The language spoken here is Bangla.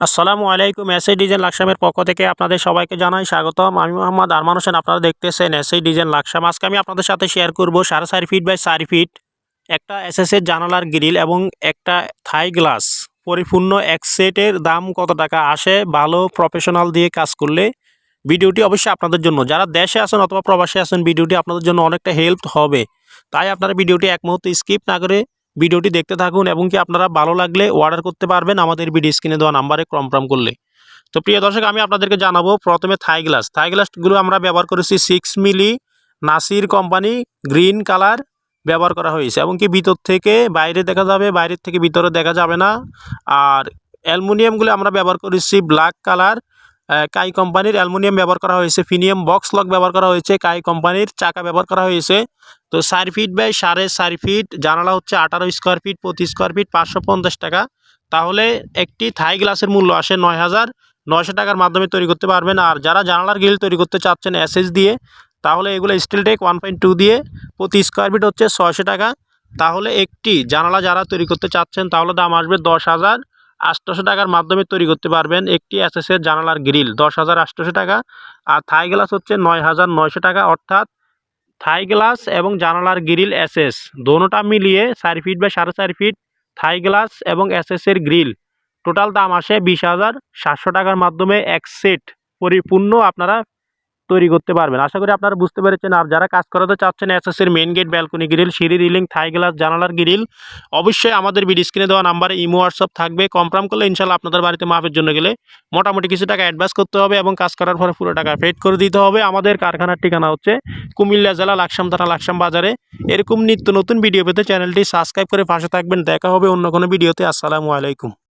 আসসালামু আলাইকুম এসআই ডিজাইন লাকসামের পক্ষ থেকে আপনাদের সবাইকে জানাই স্বাগতম। আমি মোহাম্মদ আরমান হোসেন, আপনারা দেখতেছেন এসআই ডিজাইন লাকসাম। আজকে আমি আপনাদের সাথে শেয়ার করব সাড়ে চার ফিট বাই চার ফিট। একটা এসএসের জানালার গ্রিল এবং একটা থাই গ্লাস। পরিপূর্ণ এক সেটের দাম কত টাকা আসে, ভালো প্রফেশনাল দিয়ে কাজ করলে ভিডিওটি অবশ্যই আপনাদের জন্য। যারা দেশে আছেন অথবা প্রবাসে আছেন, ভিডিওটি আপনাদের জন্য অনেকটা হেল্প হবে। তাই আপনারা ভিডিওটি এক মুহূর্তে স্কিপ না করে ভিডিওটি দেখতে থাকুন এবং কি আপনারা ভালো লাগলে অর্ডার করতে পারবেন আমাদের ভিডিও স্ক্রিনে দেওয়া নাম্বারে কনফার্ম করলে। তো প্রিয় দর্শক, আমি আপনাদেরকে জানাব প্রথমে থাই গ্লাস থাই গ্লাসগুলো আমরা ব্যবহার করেছি six milli Nasir company green colour ব্যবহার করা হয়েছে এবং কি ভিতর থেকে বাইরে দেখা যাবে, বাইরের থেকে ভিতরে দেখা যাবে না। আর অ্যালুমিনিয়ামগুলো আমরা ব্যবহার করেছি ব্ল্যাক কালার কাই কোম্পানির অ্যালুমিনিয়াম ব্যবহার করা হয়েছে, ফিনিয়াম বক্স লক ব্যবহার করা হয়েছে, কাই কোম্পানির চাকা ব্যবহার করা হয়েছে। তো চার ফিট বাই সাড়ে চার ফিট, জানালা হচ্ছে আঠারো স্কোয়ার ফিট প্রতি স্কোয়ার ফিট পাঁচশো পঞ্চাশ টাকা। তাহলে একটি থাই গ্লাসের মূল্য আসে নয় হাজার নয়শো টাকার মাধ্যমে তৈরি করতে পারবেন। আর যারা জানালার গ্রিল তৈরি করতে চাচ্ছেন এসএস দিয়ে, তাহলে এগুলো steel take one point two দিয়ে প্রতি স্কোয়ার ফিট হচ্ছে ছয়শো টাকা। তাহলে একটি জানালা যারা তৈরি করতে চাচ্ছেন, তাহলে দাম আসবে দশ হাজার আটশোশো টাকার মাধ্যমে তৈরি করতে পারবেন একটি এসএসের জানালার গ্রিল। দশ হাজার আটশোশো টাকা। আর থাই গ্লাস হচ্ছে নয় হাজার নয়শো টাকা। অর্থাৎ থাই গ্লাস এবং জানালার গ্রিল এসএস দোনোটা মিলিয়ে চার ফিট বা সাড়ে চার ফিট থাই গ্লাস এবং এসএসের গ্রিল। টোটাল দাম আসে বিশ হাজার সাতশো টাকার মাধ্যমে এক সেট। পরিপূর্ণ আপনারা তৈরি করতে পারবেন। আশা করি আপনারা বুঝতে পেরেছেন। আর যারা কাজ করাতে চাচ্ছেন এসএসের মেন গেট ব্যালকনি গ্রিল সিঁড়ি রিলিং থাই গ্লাস জানালার গ্রিল অবশ্যই আমাদের ভিডিও স্ক্রিনে দেওয়া নাম্বারে ইমো হোয়াটসঅ্যাপ থাকবে। কনফার্ম করলে ইনশাল্লাহ আপনাদের বাড়িতে মাপের জন্য গেলে মোটামুটি কিছু টাকা অ্যাডভান্স করতে হবে এবং কাজ করার পরে পুরো টাকা পেড করে দিতে হবে। আমাদের কারখানার ঠিকানা হচ্ছে কুমিল্লা জেলা লাকসাম থানা লাকসাম বাজারে এরকম নিত্য নতুন ভিডিও পেতে চ্যানেলটি সাবস্ক্রাইব করে পাশে থাকবেন। দেখা হবে অন্য কোনো ভিডিওতে আসসালামু আলাইকুম।